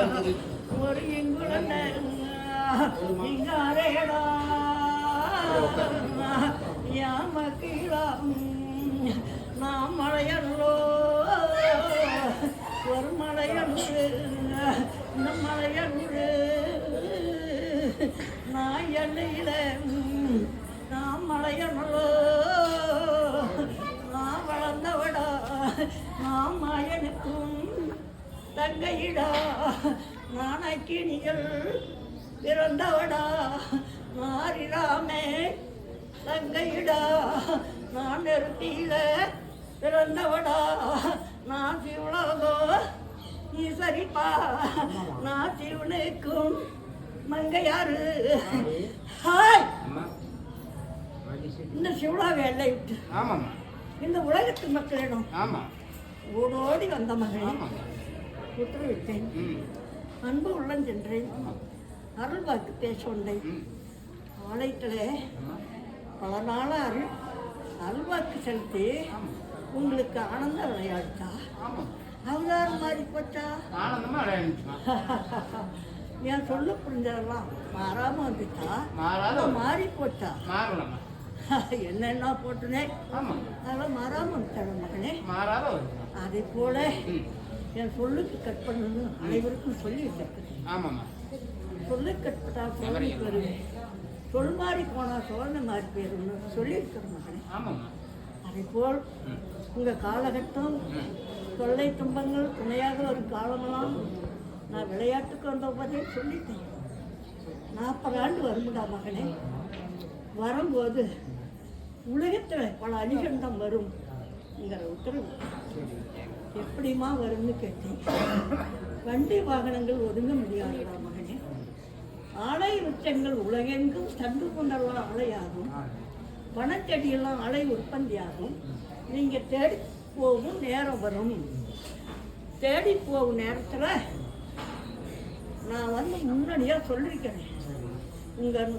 ஒரு இங்குலண்ட இங்காரேடா நாம் மலையல்லோ ஒரு மலையன்று இந்த மலையன்று நான் எல்லையில நாம் மலையல்லோ நான் வளர்ந்தவடா நாம் மாயனுக்கும் தங்கையிடா நாணக்கிணிகள் பிறந்தவடா மாறிடாமே. தங்கையிடா நான் நெருட்டியில பிறந்தவடா நான் சிவலோகோ நீ சரிப்பா நான் சிவனுக்கும் மங்கையாரு ஹாய்! இந்த சிவலாவை எல்லை விட்டு. ஆமாம்மா. இந்த உலகத்து மக்களிடம் ஆமாம். ஓடோடி வந்த மகனே ம் அன்பு ஆமாம் அருள் வாக்கு பேச வந்தேன். ஆலயத்தில் பல நாளாக அருள் அருள்வாக்கு செலுத்தி உங்களுக்கு ஆனந்த விளையாடுச்சா அவதாரம் மாறி போச்சா? என் சொல்ல புரிஞ்சதெல்லாம் மாறாம வந்துச்சா மாறி போச்சா? என்னென்ன போட்டுனே? அதெல்லாம் மாறாம வந்துட்டாங்க மகனே. அதே போல என் சொல்லுக்கு கட் பண்ணணும்னு அனைவருக்கும் சொல்லி வச்சிருக்கிறேன் ஆமாம்மா சொல்லு கட்பட்டா சோழனை பெறுவேன் சொல் மாறி போனா சோழனை மாறி போயிரும்னு சொல்லி இருக்கிற மகனே ஆமாம்மா. அதே போல் ம் உங்கள் காலகட்டம் தொல்லை துன்பங்கள் துணையாக வரும் காலமெல்லாம் நான் விளையாட்டுக்கு வந்த போதே சொல்லிட்டேன். நாற்பது ஆண்டு வரும்டா மகனே. வரும்போது உலகத்தில் பல அணிகண்டம் இந்த உத்தரவு எப்படிம்மா வரும்னு கேட்டேன். வண்டி வாகனங்கள் ஒதுங்க முடியாதுடா மகனே? ஆலை உச்சங்கள் உலகெங்கும் தந்து கொண்டெல்லாம் ஆலையாகும். பணச்செடியெல்லாம் அலை உற்பத்தியாகும். நீங்கள் தேடி போகும் நேரம் வரும். தேடி போகும் நேரத்தில் நான் வந்து முன்னாடியாக சொல்லியிருக்கேன் உங்கள்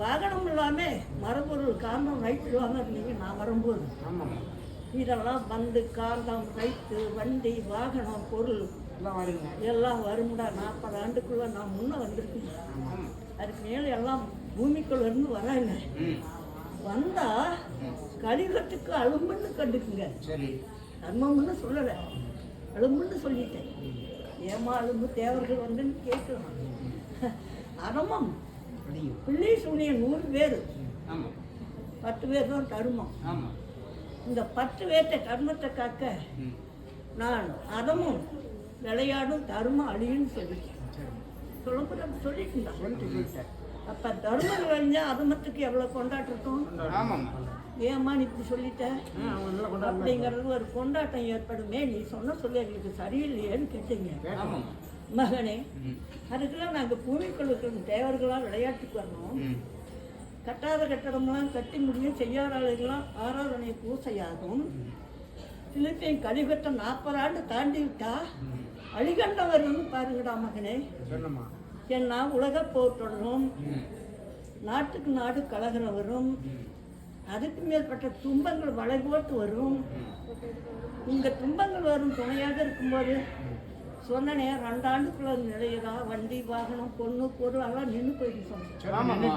வாகனம் இல்லாமல் மரபொருள் காந்தம் ரைட்டுவாங்க இருந்தீங்க நான் வரும்போது. ஆமாம் இதெல்லாம் பந்து காந்தம் ரைட்டு வண்டி வாகனம் பொருள். எல்லாம் வருங்க. எல்லாம் வரும்டா. நாற்பது ஆண்டுக்குள்ளே நான் முன்னே வந்திருக்கேன். அதுக்கு மேலே எல்லாம் பூமிக்குள்ள இருந்து வராங்க. ம். வந்தா கலிகத்துக்கு அழும்புன்னு கண்டுக்குங்க. சரி. தர்மம்னு சொல்லலை. அழும்புன்னு சொல்லிட்டேன். ஏமா அழும்பு? தேவர்கள் வந்துன்னு கேட்கலாம். அடியும் பிள்ளை சூனியம் நூறு பேர். பத்து பேர் தான் தருமம். ஆமாம் இந்த பத்து பேர்த்த கர்மத்தை காக்க நான் அதமும் விளையாடும் தருமம் அழியுன்னு சொல்லிட்டேன். சொல்லக்கூடாது சொல்லிட்டு அப்போ தர்மம் விளைஞ்சா அதமத்துக்கு எவ்வளோ கொண்டாட்டம் இருக்கும் ஏம்மா நீ இப்படி சொல்லிட்ட? அப்படிங்கிறது ஒரு கொண்டாட்டம் ஏற்படுமே. நீ சொன்ன சொல்லி எங்களுக்கு சரியில்லையேன்னு கேட்டீங்க. மகனே அதுக்கெல்லாம் நாங்கள் பூமிக்குள்ள இருக்கிற தேவர்களாக விளையாட்டுக்கு வரணும் கட்டாத கட்டடம்லாம் கட்டி முடியும் செய்யாத ஆளுகளாம் ஆராதனை பூசையாகும். திருப்பியும் கலிகட்டம் நாற்பது ஆண்டு தாண்டி விட்டா அழிகண்டம் வரும்னு பாருங்கடா மகனே. ஏன்னா உலக போர் தொடரும் நாட்டுக்கு நாடு கலகரம் வரும் அதுக்கு மேற்பட்ட துன்பங்கள் வளை போட்டு வரும். உங்க துன்பங்கள் வரும் துணையாக இருக்கும்போது சொன்னனே ரெண்டு ஆண்டுக்குள்ள நிலையதா? வண்டி வாகனம் பொண்ணு பொருள் எல்லாம் நின்று போயிட்டு சொன்னேன்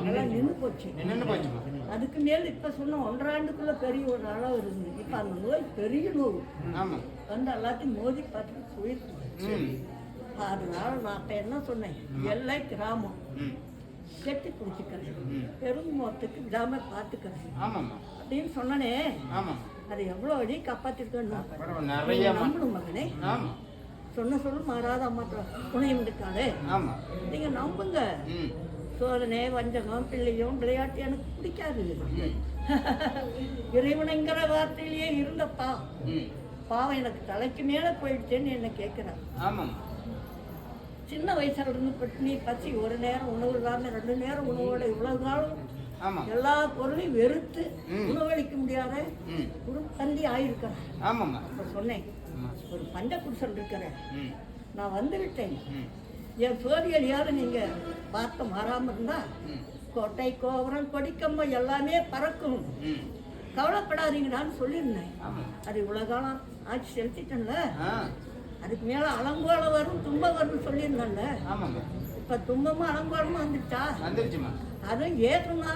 எல்லாம் நின்று போச்சு. அதுக்கு மேல் இப்போ சொன்ன ஒன்றரை ஆண்டுக்குள்ள பெரிய ஒரு அளவு இருந்தது. இப்போ அந்த நோய் பெரிய நோய் வந்து எல்லாத்தையும் மோதி பார்த்துட்டு போயிருக்கு அதனால நான் இப்போ என்ன சொன்னேன்? எல்லை கிராமம். ம். கெட்டி பிடிச்சிக்கிறேன். பெருங்குமத்துக்கு விடாம பார்த்துக்கிறேன். அப்படின்னு சொன்னனே. அது எவ்வளோ அடி நிறைய நம்பணும் மகனே. சொன்ன சொல்லு மாறாத அம்மா துணையும் இருக்காளே. ஆமாம் நீங்க நம்புங்க. சோதனை வஞ்சகம் பிள்ளையும் விளையாட்டு எனக்கு பிடிக்காது. இறைவனுங்கிற வார்த்தையிலேயே இருந்தப்பா. பாவம் எனக்கு தலைக்கு மேலே போயிடுச்சேன்னு என்ன கேட்குறான் ஆமாம். சின்ன வயசுல இருந்து பட்டினி பசி ஒரு நேரம் உணவு இல்லாமல் ரெண்டு நேரம் உணவோட இவ்வளவு காலம் எல்லா பொருளையும் வெறுத்து. உணவளிக்க முடியாத ஒரு தந்தி ஆயிருக்கிறேன் சொன்னேன். ஒரு பஞ்ச குடிசல் இருக்கிறேன் நான் வந்து விட்டேன் ம். என் சோதியடியாவது நீங்கள் பார்க்க மாறாமல் இருந்தா ம். கோட்டை கோபுரம் கொடிக்கம்பம் எல்லாமே பறக்கும். கவலைப்படாதீங்கடான்னு சொல்லியிருந்தேன். அது இவ்வளோ காலம் ஆட்சி செலுத்திட்டேன்ல. அதுக்கு மேலே அலங்கோலம் வரும் துன்பம் வரும்னு சொல்லியிருந்தேன்ல. இப்போ துன்பமும் அலங்கோலமும் வந்துருச்சுமா? அதுவும் ஏற்றுமா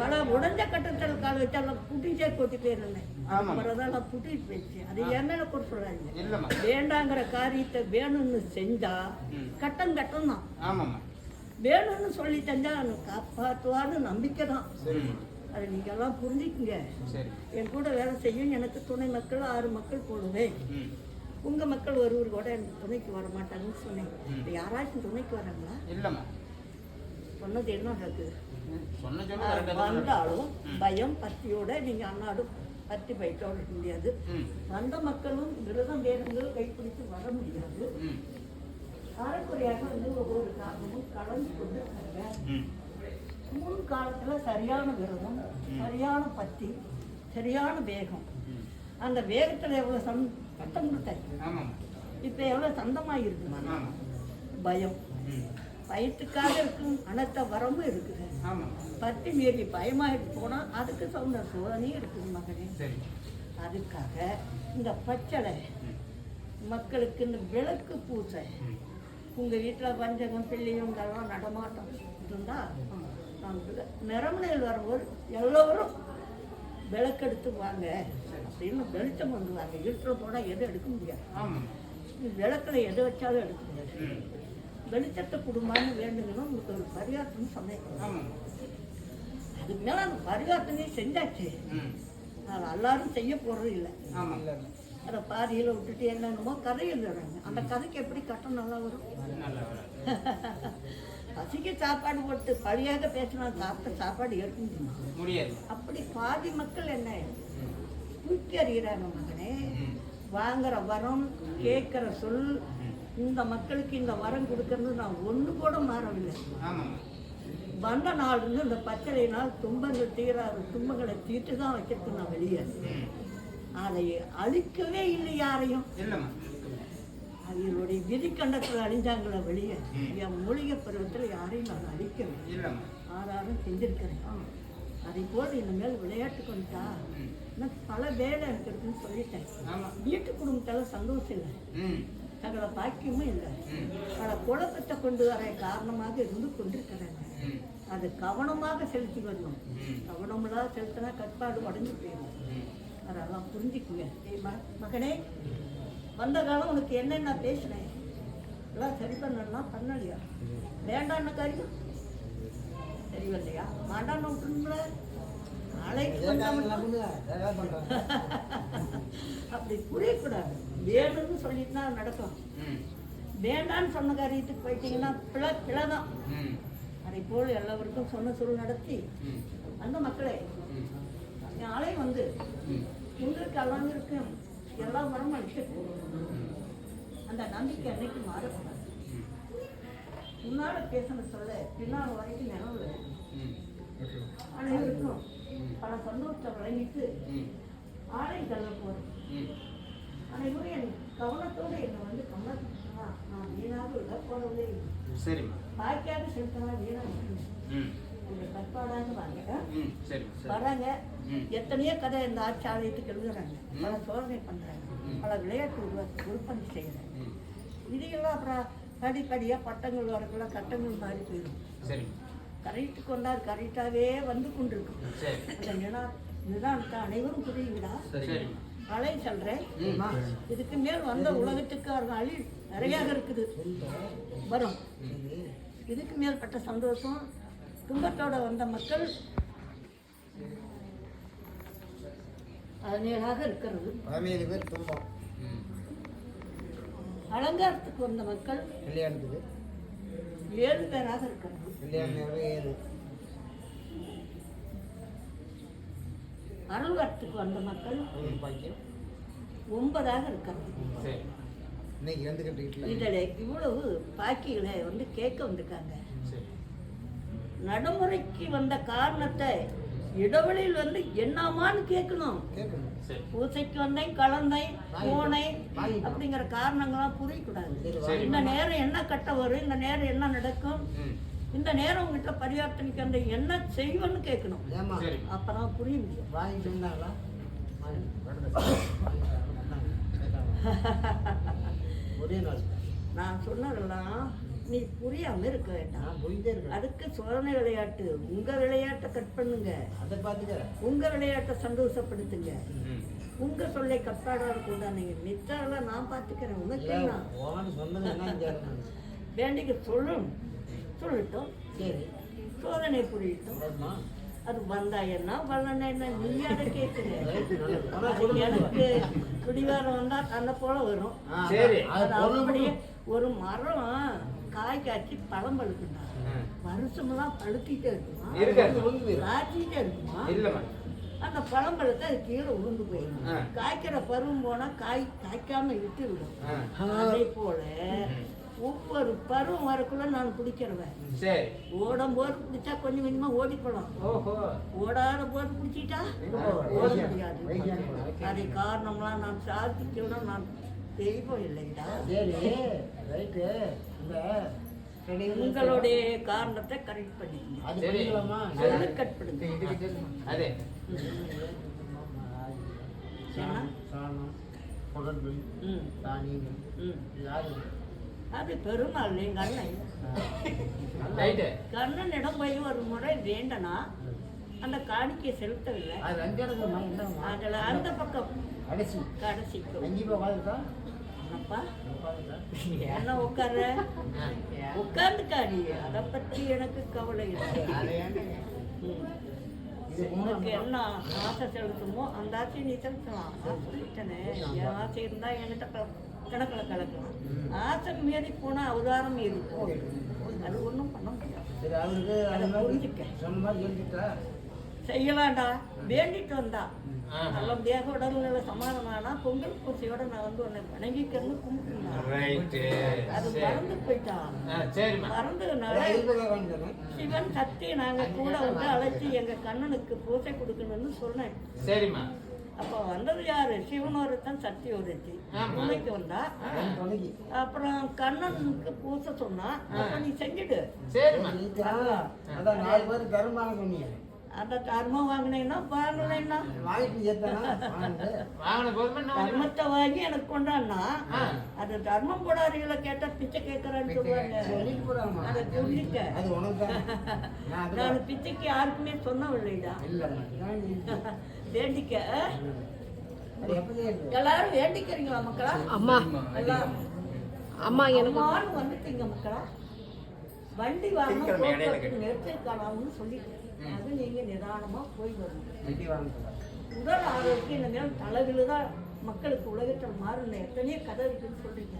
பல உடஞ்ச கட்டத்தில் கால் வச்சு அதில் புட்டிச்சே கொட்டி போயிருந்தேன். அப்புறம் தான் புட்டிட்டு போயிடுச்சு. அது என் மேலே இல்லைம்மா. வேண்டாங்கிற காரியத்தை வேணும்னு செஞ்சா. கட்டம் கட்டம் தான் வேணும்னு சொல்லி செஞ்சா காப்பாற்றுவான்னு நம்பிக்கை தான். அதை நீங்கள் எல்லாம் புரிஞ்சுக்குங்க என் கூட வேலை செய்யும் எனக்கு துணை மக்கள் ஆறு மக்கள் போடுவேன் ம். உங்கள் மக்கள் ஒருவர் கூட எனக்கு துணைக்கு வர மாட்டாங்கன்னு சொன்னேன். யாராச்சும் துணைக்கு வராங்களா? இல்லைம்மா. சொன்னது என்ன நடக்குது. வந்தாலும் பயம் பக்தியோட நீங்கள் அன்னாடும் பக்தி பயிட்டோட இருக்க முடியாது. வந்த மக்களும் விரதம் வேணுங்கள் கைப்பிடித்து வர முடியாது. அறக்குறையாக வந்து ஒவ்வொரு காரணமும் கலந்து கொண்டு முன் காலத்துல சரியான விரதம் சரியான பத்தி சரியான வேகம். அந்த வேகத்துல எவ்வளவு சம் சத்தம் கொடுத்தாரு இப்போ எவ்வளவு சந்தமா இருக்குமா பயம். பயத்துக்காக இருக்கும் அனத்த வரமும் இருக்குது. பத்தி மீறி பயமாயிட்டு போனா அதுக்கு சொன்ன சோதனையும் இருக்குது மகனே. சரி. அதுக்காக இந்த பச்சளை மக்களுக்கு இந்த விளக்கு பூசை. ம். உங்க வீட்டில் பஞ்சகம் பிள்ளைங்கெல்லாம் நடமாட்டம். இருந்தா நாங்கள் நிறமனையில் வரும்போது எல்லோரும் விளக்கெடுத்து வாங்க அப்படின்னு வெளிச்சம் வந்து வாங்க. இருட்டில் போனால் எதுவும் எடுக்க முடியாது. விளக்கில் எதை வச்சாலும் எடுக்க முடியாது. வெளிச்சத்தை குடும்பம்னு வேண்டுங்கன்னா உங்களுக்கு ஒரு பரிகாரத்தனை சொன்னேன் அதுக்கு மேலே அந்த பரிகாரத்தனையும் செஞ்சாச்சு. அதை எல்லாரும் செய்ய போகிறது இல்லை. அதை பாதியில் விட்டுட்டு என்னென்னமோ கதை எழுதுறாங்க அந்த கதைக்கு எப்படி கட்டம் நல்லா வரும்? பசிக்கு சாப்பாடு போட்டு பழியாக பேசினா சாப்பிட்ட சாப்பாடு முடியுமா முடியாது. அப்படி பாதி மக்கள் என்ன தூக்கி அறிகிறாங்க மகனே. வாங்குற வரம் கேட்குற சொல் இந்த மக்களுக்கு இந்த வரம் கொடுக்கறது நான் ஒன்று கூட மாறவில்லை. வந்த நாள் இருந்து இந்த பச்சளை நாள் துன்பங்கள் தீராது துன்பங்களை தீர்த்து தான் வைக்கிறது நான் வெளியே அதை அழிக்கவே இல்லை யாரையும். அவங்களுடைய விதிக்கண்டத்தில் அழிஞ்சாங்களே வெளியே. என் மூலிகை பருவத்தில் யாரையும் நான் அழிக்கவில்லை. ஆதாரம் செஞ்சிருக்கிறேன். அதை போல் இனிமேல் விளையாட்டு கொண்டா பல வேலை எனக்கு இருக்குன்னு சொல்லிட்டேன். வீட்டு குடும்பத்தால் சந்தோஷம் இல்லை. சகல பாக்கியமும் இல்லை. பல குழப்பத்தை கொண்டு வர காரணமாக இருந்து கொண்டிருக்கிறாங்க. அது கவனமாக செலுத்தி வரணும். ம் கவனமில்லாத செலுத்தினா கட்பாடு உடஞ்சு போயிடும். அதெல்லாம் புரிஞ்சுக்குங்க. மகனே வந்த காலம் உனக்கு என்னென்ன பேசினேன்? எல்லாம் சரி பண்ணணும்னா பண்ணலையா? வேண்டான்னு காரியம் சரி வரலையா மாண்டான்னு விட்டுருங்கள நாளைக்கு அப்படி புரியக்கூடாது. வேணும்னு சொல்லிட்டுனா நடக்கும். வேண்டான்னு சொன்ன காரியத்துக்கு போயிட்டீங்கன்னா பிழை பிழை தான் அதை போல் எல்லாருக்கும் சொன்ன சொல் நடத்தி அந்த மக்களே நாளை வந்து ம். உங்களுக்கு எல்லாம் இருக்கும் எல்லா மரமும் அழிச்சிட்டு அந்த நம்பிக்கை அன்னைக்கு மாறக்கூடாது. முன்னால பேசின சொல்ல பின்னால் வரைக்கும் நினைவு அனைவருக்கும் பல சந்தோஷத்தை வழங்கிட்டு ஆடை தள்ள போகிறேன் ம். அனைவரும் என் கவனத்தோடு என்னை வந்து கவனத்துனா நான் வீணாக விட போறதே இல்லை. சரிம்மா பாய்க்காக செலுத்தினா வீணாக கற்பாடாக வாங்க வராங்க எத்தனையோ கதை இந்த ஆட்சி ஆலயத்துக்கு எழுதுறாங்க பல. சோதனை பண்றாங்க. பல விளையாட்டு உருவாக்கி விற்பனை செய்கிறாங்க ம். இதையெல்லாம் அப்புறம் படிப்படியாக பட்டங்கள் வரக்குள்ள கட்டங்கள் மாறி போயிடும். கரெக்டு கொண்டார் கரெக்டாகவே வந்து கொண்டிருக்கும். அந்த நிதானத்தை அனைவரும் புரியுங்களா பழைய சொல்கிறேன் இதுக்கு மேல் வந்த உலகத்துக்கு அவர்கள் அழி நிறையாக இருக்குது. வரும். இதுக்கு மேற்பட்ட சந்தோஷம் துன்பத்தோட வந்த மக்கள் பதினேழாக இருக்கிறது. பதினேழு பேர் துன்பம். ம் அலங்காரத்துக்கு வந்த மக்கள் கல்யாணத்துக்கு. ஏழு பேராக இருக்கிறது கல்யாண நேரம் ஏழு. அருள்காரத்துக்கு வந்த மக்கள் ஒன்பதாக கட்டிக்கிட்டு இதில் இவ்வளவு பாக்கிகளை வந்து கேட்க வந்திருக்காங்க. நடைமுறைக்கு வந்த காரணத்தை இடைவெளியில் வந்து என்னமான்னு கேட்கணும். பூசைக்கு வந்தேன் கலந்தேன் போனேன் அப்படிங்கிற காரணங்கள்லாம் புரியக்கூடாது. இந்த நேரம் என்ன கட்ட வரும் இந்த நேரம் என்ன நடக்கும்? இந்த நேரம் உங்ககிட்ட பரிவர்த்தனைக்கு அந்த என்ன செய்வேன்னு கேட்கணும். ஏமா சரி. அப்பதான் புரிய முடியும் வாங்கி சொன்னாங்களா. ஒரே நாள். நான் சொன்னதெல்லாம் நீ புரியாம இருக்க வேண்டாம். அதுக்கு சோதனை விளையாட்டு உங்க விளையாட்டை கட் பண்ணுங்க. அதை பார்த்துக்கிறேன். உங்க விளையாட்டை சந்தோஷப்படுத்துங்க. உங்க சொல்லை கப்பாடாக கொண்டாந்தீங்க மிச்சம்லாம் நான் பார்த்துக்கிறேன். உனக்கு வேண்டிக்கு சொல்லும். சொல்லட்டும் சரி. புரியட்டும். சரிம்மா அது வந்தா என்ன? வரலன்னா நீ அதை கேட்குறேன். எனக்கு குடிவாரம் வந்தா தன்னை போல வரும். அது அப்படியே ஒரு மரம் காய் காய்ச்சி பழம் பழுக்குண்டா. வருஷமெல்லாம் பழுத்திட்டே இருக்குமா. காய்ச்சிட்டே இருக்குமா? அந்த பழம் பழுத்த அது கீழே உளுந்து போயிடும். காய்க்கிற பருவம் போனா காய் காய்க்காம விட்டு விடும். அதே போல ஒவ்வொரு பருவம் வரக்குள்ள நான் பிடிக்கிறவன் சரி. ஓடும் போது பிடிச்சா கொஞ்சம் கொஞ்சமா ஓடி போலாம் ஓஹோ. ஓடாத போது போவ? ஓட. முடியாது. அதை காரணம்லாம் நான் சாதிக்கணும் நான் தெய்வம் செடிகள் உங்களுடைய காரணத்தை கரெக்ட் பண்ணிக்கணும் கட் பண்ணுங்க? அதே. சாணம், குடல்கள் தானியங்கள் ம். இது யாரு? அது பெருமாள் எங்க அண்ணன் ரைட்டு கண்ணனிடம் போய் ஒரு முறை வேண்டனா அந்த காணிக்கை செலுத்தவில்லை. அதுல அந்த பக்கம் கடைசி. கடைசிக்கு என்ன உட்கார உட்கார்ந்துக்காடி அதை பற்றி எனக்கு கவலை. உனக்கு என்ன ஆசை செலுத்துமோ அந்த ஆசையை நீ செலுத்தலாம். சொல்லிட்டேனே. என் ஆசை இருந்தா என்கிட்ட கணக்குல கலக்கலாம் ஆசை மீறி போனா அவதாரம் மீறி போகும் அது ஒண்ணும் பண்ண முடியாது. சரி அவருக்கு அதை புரிஞ்சுக்க. செய்யலாம்டா. வேண்டிட்டு வந்தா. ஆஹா. நல்லபடியாக உடல்நிலை சமாதானா பொங்கல் பூசையோட நான் வந்து உன்னை வணங்கிக்கிறன்னு கும்பிட்டுருந்தேன் அது மறந்து போயிட்டான் மறந்ததுனால சிவன் சக்தி நாங்க கூட வந்து அழைச்சி எங்க கண்ணனுக்கு பூசை கொடுக்கணும்னு சொன்னேன். சரிம்மா. அப்ப வந்தது யாரு? சிவன் ஒருத்தன் சக்தி ஒருத்தி. துணைக்கு வந்தா. அப்புறம் கண்ணனுக்கு பூசை சொன்னா நீ செஞ்சுடு. அதான் நாலு பேர் தர்மமாக சொன்னீங்க அந்த தர்மம் வாங்கினீங்கன்னா வாங்கலைன்னா வாங்கிட்டு சேர்த்தானா வாங்கிட்டு வாங்கின போதுமே நான் தர்மத்தை வாங்கி எனக்கு கொண்டான்னா. அது தர்மம் போடாதீங்கள கேட்டா பிச்சை கேட்கறான்னு சொல்லுவாங்க. சொல்லிட்டு போறாமா அதை புரிஞ்சுக்க அது உனக்கு தான். நான் பிச்சைக்கு யாருக்குமே சொன்னவில்லைடா. வேண்டிக்க எல்லாரும் வேண்டிக்கிறீங்களா மக்களா? அம்மா. அம்மா எனக்கு வந்துட்டீங்க மக்களா? வண்டி போக்குவரத்து நிறுத்திருக்கலாம்னு சொல்லிட்டு. அது நீங்க நிதானமா போய் வாங்கிக்கலாம் உடல் ஆரோக்கியம் இனிமேல் தலைவிழுதான் மக்களுக்கு உலகத்தில் மாறின எத்தனையோ கதை இருக்குன்னு சொல்றீங்க.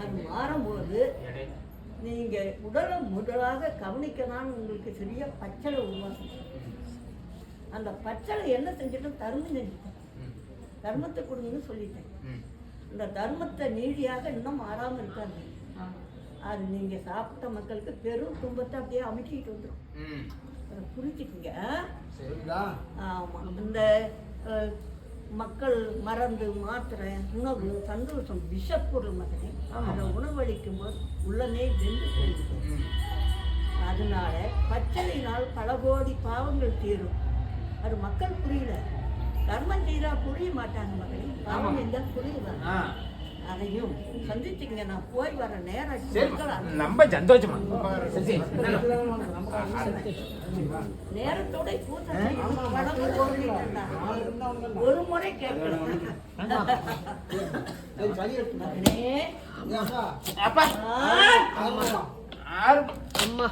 அது மாறும்போது நீங்க உடலை முதலாக கவனிக்கலாம்னு உங்களுக்கு சரியா பச்சளை உருவாக்கும் அந்த பச்சளை என்ன செஞ்சிட்டோம் தர்மம் செஞ்சுட்டோம். தர்மத்தை கொடுங்கன்னு சொல்லிட்டேன். இந்த தர்மத்தை நீதியாக இன்னும் மாறாம இருக்காது. அது நீங்க சாப்பிட்ட மக்களுக்கு பெரும் துன்பத்தை அப்படியே அமைக்கிட்டு வந்துடும் அதை புரிஞ்சுக்குங்க. சரிங்களா? ஆமா. இந்த மக்கள் மறந்து மாத்திரை உணவு சந்தோஷம் விஷப்பொருள் மகனே அதை உணவளிக்கும் போது உள்ளமே வெந்து போயிடுது. அதனால பச்சளையினால் பல கோடி பாவங்கள் தீரும். அது மக்கள் புரியல. தர்மம் செய்தா புரிய மாட்டாங்க மகளே. பாவம். என்றால் புரியுதா? ஆ. அதையும் சந்திச்சுங்க நான் போய் வர நேரம். ரொம்ப சந்தோஷமா சரி நேரத்தோட. ஒரு முறை கேட்கணும். அப்பா. அம்மா.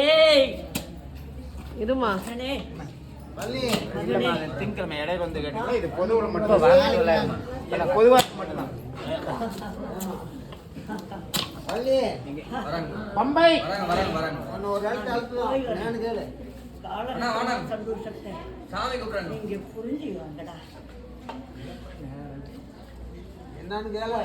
ஏய்! இருமா. அது திங்கட்கிழமை இடையில வந்து கேட்டீங்களா இது பொதுவுல மட்டும் வாங்கல இல்ல பொதுவா மட்டும்தான். பள்ளி பம்பை. உன்னை ஒரு நாள் அழுத்தலாம் நான் கேளு. கால சந்தோஷத்தை சாமி கூப்பிடுறாங்க நீங்க புரிஞ்சு வாங்கடா. என்னன்னு கேளு.